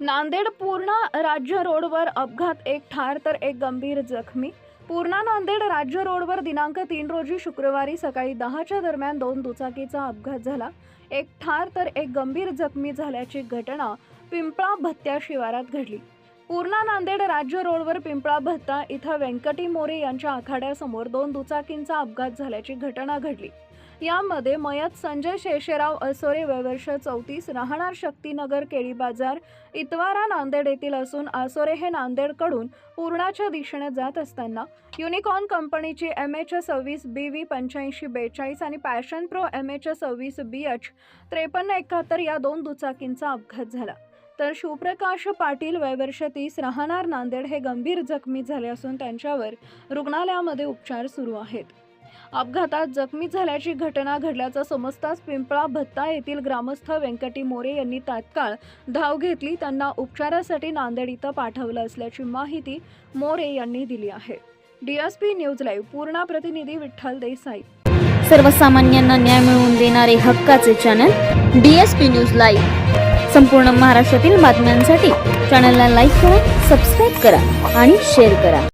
नांदेड पूर्णा राज्य रोडवर अपघात एक ठार तर एक गंभीर जखमी. पूर्णा नांदेड राज्य रोडवर दिनांक तीन रोजी शुक्रवारी सकाळी दहाच्या दरम्यान दोन दुचाकीचा अपघात झाला. एक ठार तर एक गंभीर जखमी झाल्याची घटना पिंपळा भत्त्या शिवारात घडली. पूर्णा नांदेड राज्य रोडवर पिंपळा भत्ता इथं व्यंकटी मोरे यांच्या आखाड्यासमोर दोन दुचाकींचा अपघात झाल्याची घटना घडली. यामध्ये मयत संजय शेषेराव असोरे वयवर्ष चौतीस राहणार शक्तीनगर केळी बाजार इतवारा नांदेड येथील असून आसोरे हे नांदेडकडून पूर्णाच्या दिशेने जात असताना युनिकॉर्न कंपनीची एम एच सव्वीस बी व्ही पंच्याऐंशी बेचाळीस आणि पॅशन प्रो एम एच सव्वीस बी एच त्रेपन्न एकाहत्तर या दोन दुचाकींचा अपघात झाला. तर शिवप्रकाश पाटील वयवर्ष तीस राहणार नांदेड हे गंभीर जखमी झाले असून त्यांच्यावर रुग्णालयामध्ये उपचार सुरू आहेत. अपघातात जखमी झाल्याची घटना घडल्याचं समजताच पिंपळा भत्ता येथील ग्रामस्थ व्यंकटी मोरे यांनी तात्काळ धाव घेतली. त्यांना उपचारासाठी नांदेड इथं पाठवलं असल्याची माहिती मोरे यांनी दिली आहे. डीएसपी न्यूज लाईव्ह पूर्णा प्रतिनिधी विठ्ठल देसाई. सर्वसामान्यांना न्याय मिळवून देणारे हक्काचे channel D S P news live. संपूर्ण महाराष्ट्रातील बातम्यांसाठी चॅनलला लाईक करा सबस्क्राईब करा आणि शेअर करा.